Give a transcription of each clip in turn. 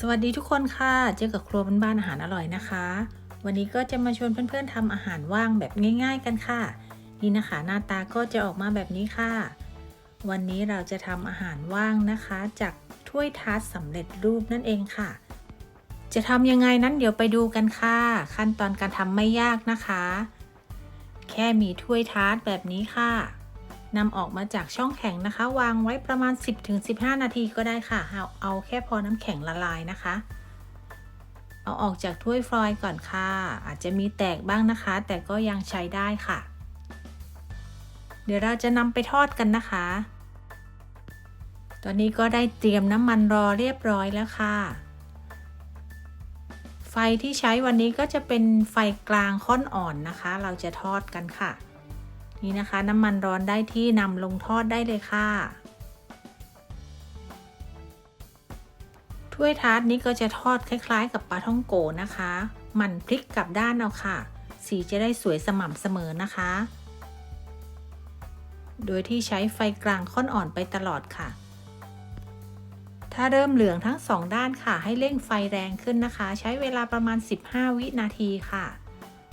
สวัสดีทุกคนค่ะ เจอกับครัวบ้านๆอาหารอร่อยนะคะ วันนี้ก็จะมาชวนเพื่อนๆทำอาหารว่างแบบง่าย ๆ กันค่ะ นี่นะคะหน้าตาก็จะออกมาแบบนี้ค่ะ วันนี้เราจะทำอาหารว่างนะคะ จากถ้วยทาร์ตสำเร็จรูปนั่นเองค่ะ จะทำยังไงนั้นเดี๋ยวไปดูกันค่ะ ขั้นตอนการทำไม่ยากนะคะ แค่มีถ้วยทาร์ตแบบนี้ค่ะ นำออกมาจากช่องแข็งนะคะ วางไว้ประมาณ 10-15 นาทีก็ได้ค่ะ เอาเอาแค่พอน้ำแข็งละลายนะคะ เอาออกจากถ้วยฟลอยล์ก่อนค่ะ อาจจะมีแตกบ้างนะคะ แต่ก็ยังใช้ได้ค่ะ เดี๋ยวเราจะนำไปทอดกันนะคะ ตอนนี้ก็ได้เตรียมน้ำมันรอเรียบร้อยแล้วค่ะ ไฟที่ใช้วันนี้ก็จะเป็นไฟกลางค่อนอ่อนนะคะ เราจะทอดกันค่ะ นี่นะคะ น้ำมันร้อนได้ที่นำลงทอดได้เลยค่ะ ถ้วยทาร์ตนี้ก็จะทอดคล้าย ๆ กับปลาท่องโกนะคะ มันพลิกกลับด้านเอาค่ะ สีจะได้สวยสม่ำเสมอนะคะ โดยที่ใช้ไฟกลางค่อนอ่อนไปตลอดค่ะ ถ้าเริ่มเหลืองทั้งสองด้านค่ะ ให้เร่งไฟแรงขึ้นนะคะ ใช้เวลาประมาณ 15 วินาทีค่ะ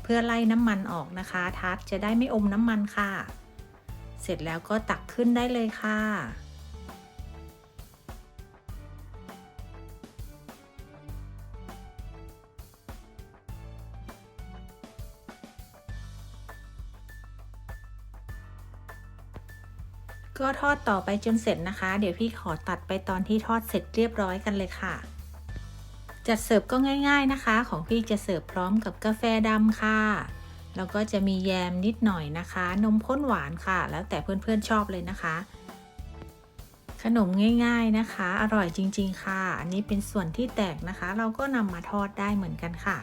เพื่อไล่น้ำมันออกนะคะทาร์ตจะได้ไม่อมน้ำมันค่ะ เสร็จแล้วก็ตักขึ้นได้เลยค่ะก็ทอดต่อไปจนเสร็จนะคะ เดี๋ยวพี่ขอตัดไปตอนที่ทอดเสร็จเรียบร้อยกันเลยค่ะ จัดเสิร์ฟก็ง่ายๆนะคะ ของพี่จะเสิร์ฟพร้อมกับกาแฟดำค่ะ แล้วก็จะมีแยมนิดหน่อยนะคะ นมข้นหวานค่ะ แล้วแต่เพื่อนๆชอบเลยนะคะ ขนมง่ายๆนะคะ อร่อยจริงๆค่ะ อันนี้เป็นส่วนที่แตกนะคะ เราก็นำมาทอดได้เหมือนกันค่ะ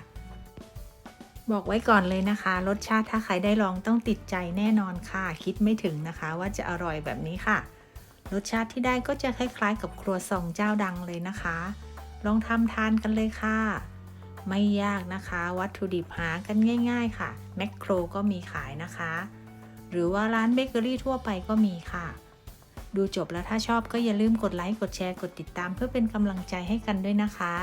บอกไว้ก่อนเลยนะคะ รสชาติถ้าใครได้ลองต้องติดใจแน่นอนค่ะ คิดไม่ถึงนะคะ ว่าจะอร่อยแบบนี้ค่ะ รสชาติที่ได้ก็จะคล้ายๆ กับครัวซองเจ้าดังเลยนะคะ ลองทำทานกันเลยค่ะ ไม่ยากนะคะ วัตถุดิบหากันง่าย ๆ ค่ะ แมคโครก็มีขายนะคะ หรือว่าร้านเบเกอรี่ทั่วไปก็มีค่ะ ดูจบแล้วถ้าชอบก็อย่าลืมกดไลค์ กดแชร์ กดติดตาม เพื่อเป็นกำลังใจให้กันด้วยนะคะ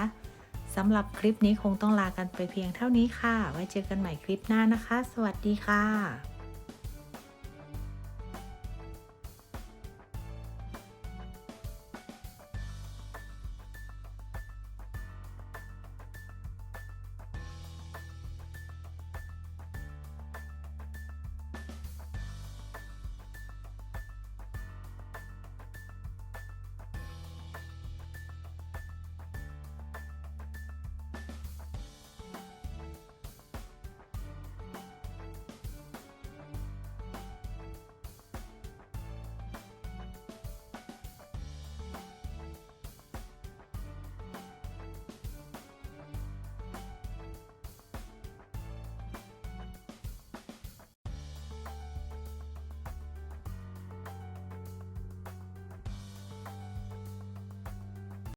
สำหรับคลิปนี้คงต้องลากันไปเพียงเท่านี้ค่ะ ไว้เจอกันใหม่คลิปหน้านะคะ สวัสดีค่ะ